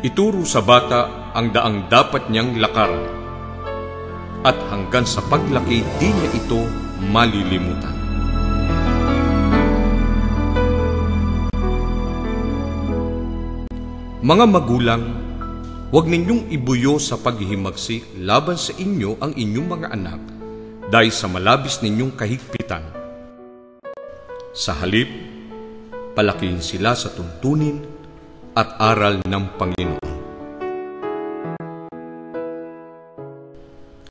Ituro sa bata ang daang dapat niyang lakaran. At hanggang sa paglaki, di niya ito malilimutan. Mga magulang, huwag ninyong ibuyo sa paghihimagsik laban sa inyo ang inyong mga anak dahil sa malabis ninyong kahigpitan. Sa halip, palakihin sila sa tuntunin at aral ng Panginoon.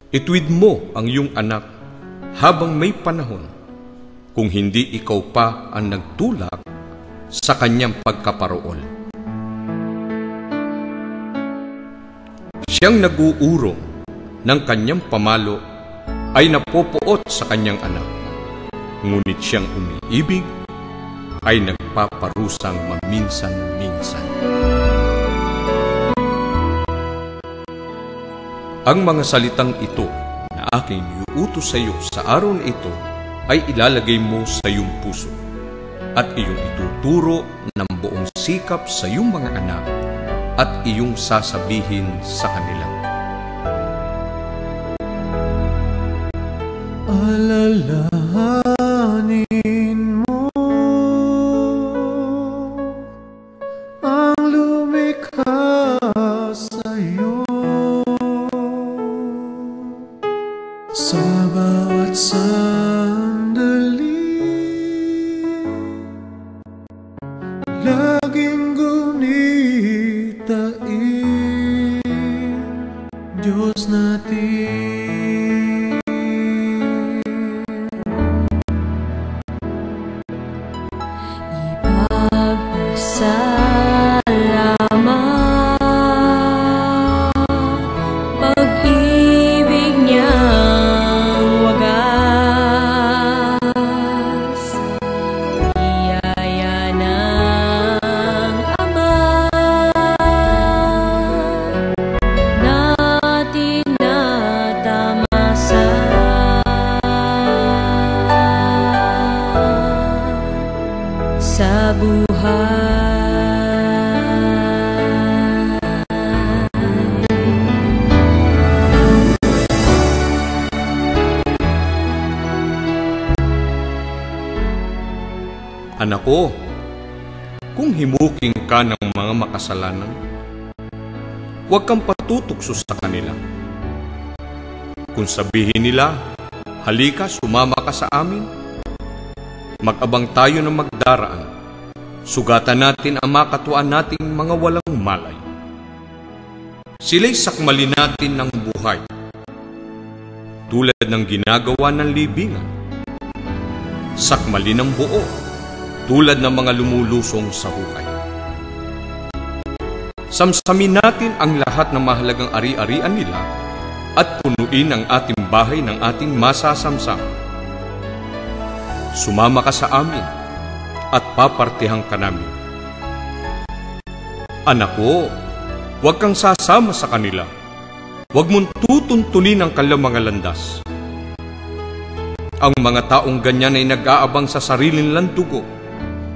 Ituwid mo ang iyong anak habang may panahon kung hindi ikaw pa ang nagtulak sa kanyang pagkaparoon. Siyang nag-uurong ng kanyang pamalo ay napopoot sa kanyang anak. Ngunit siyang umiibig ay nagpaparusang maminsan-minsan. Ang mga salitang ito na aking iuutos sa iyo sa araw na ito ay ilalagay mo sa iyong puso at iyong ituturo ng buong sikap sa iyong mga anak at iyong sasabihin sa kanila. Alalahanin Laging gunitain Diyos natin Anak ko, kung himuking ka ng mga makasalanan, huwag kang patutukso sa kanila. Kung sabihin nila, halika sumama ka sa amin, mag-abang tayo ng magdaraan, sugatan natin ang makatuan nating mga walang malay. Sila'y sakmali natin ng buhay, tulad ng ginagawa ng libingan. Sakmali ng buo, tulad ng mga lumulusong sa hukay. Samsamin natin ang lahat ng mahalagang ari-arian nila at punuin ang ating bahay ng ating masasamsam. Sumama ka sa amin at papartihan ka namin. Anak ko, huwag kang sasama sa kanila. Huwag mong tutuntunin ang kanilang mga landas. Ang mga taong ganyan ay nag-aabang sa sarili nilang dugo.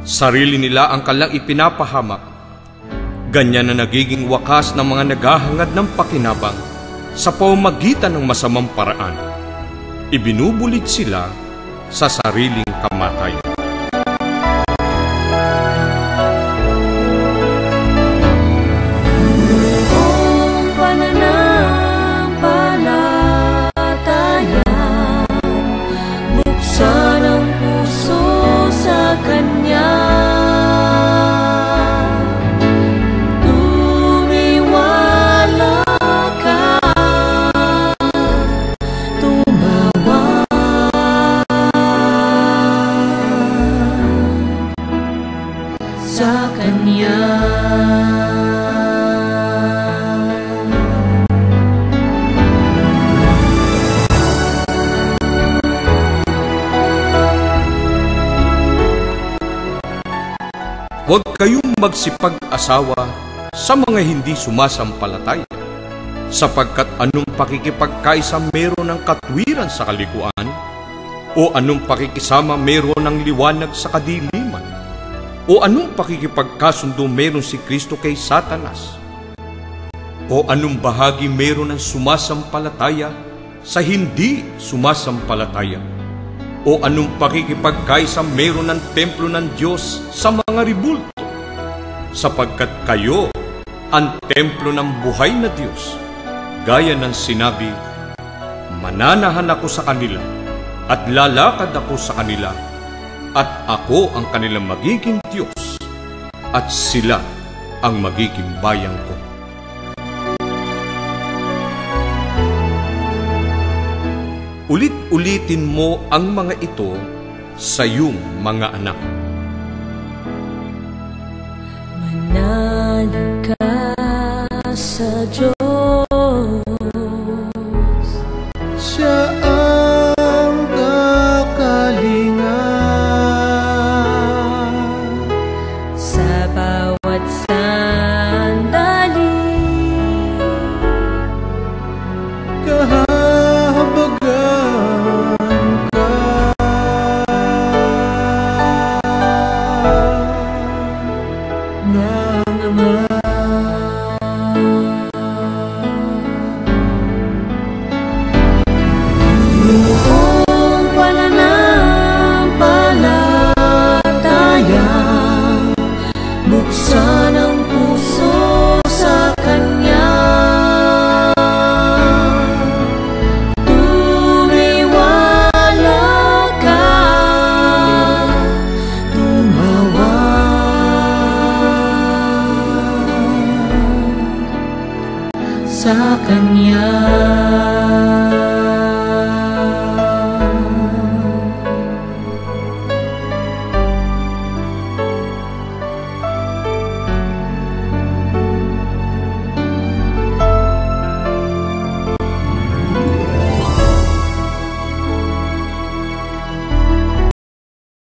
Sarili nila ang kanilang ipinapahamak. Ganyan na nagiging wakas ng mga naghahangad ng pakinabang sa pamamagitan ng masamang paraan. Ibinubulit sila sa sariling kamatayan. Huwag kayong magsipag-asawa sa mga hindi sumasampalataya, sapagkat anong pakikipagkaisa meron ng katwiran sa kalikuan, o anong pakikisama meron ng liwanag sa kadiliman, o anong pakikipagkasundo meron si Kristo kay Satanas. O anong bahagi meron ng sumasampalataya sa hindi sumasampalataya? O anong pakikipagkaisa meron ng templo ng Diyos sa mga ribulto? Sapagkat kayo ang templo ng buhay na Diyos. Gaya ng sinabi, Mananahan ako sa kanila at lalakad ako sa kanila at ako ang kanilang magiging Diyos at sila ang magiging bayang ko. Ulit-ulitin mo ang mga ito sa iyong mga anak. Manalig ka sa Diyos now. sa Kanya.